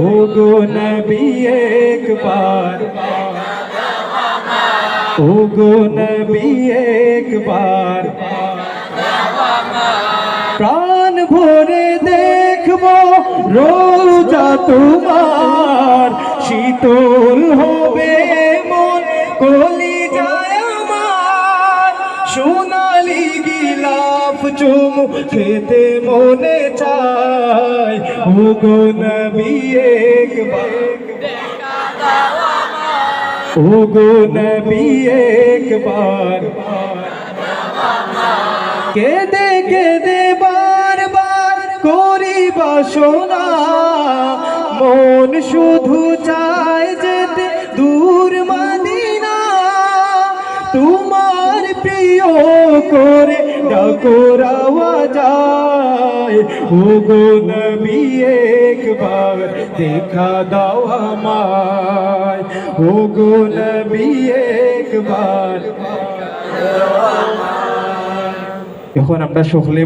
ও গো নবী একবার ও গো নবী একবার প্রাণ ভরে দেখব রোজা তোমার শীতল হবে মন কলি যায় আমার। সোনালি গিলাফ চুমু খেতে মনে গো নবী একবার। ও গো নবী একবার। কেদে কেদে বারবার করি বাসনা মন শুধু চায় যেতে দূর মাদিনা। তোমার প্রিয় করে ডাকরাওয়া যায়। ও গো নবী একবার দেখা দাও আমায় ও গো নবী একবার এখন আমরা সকলে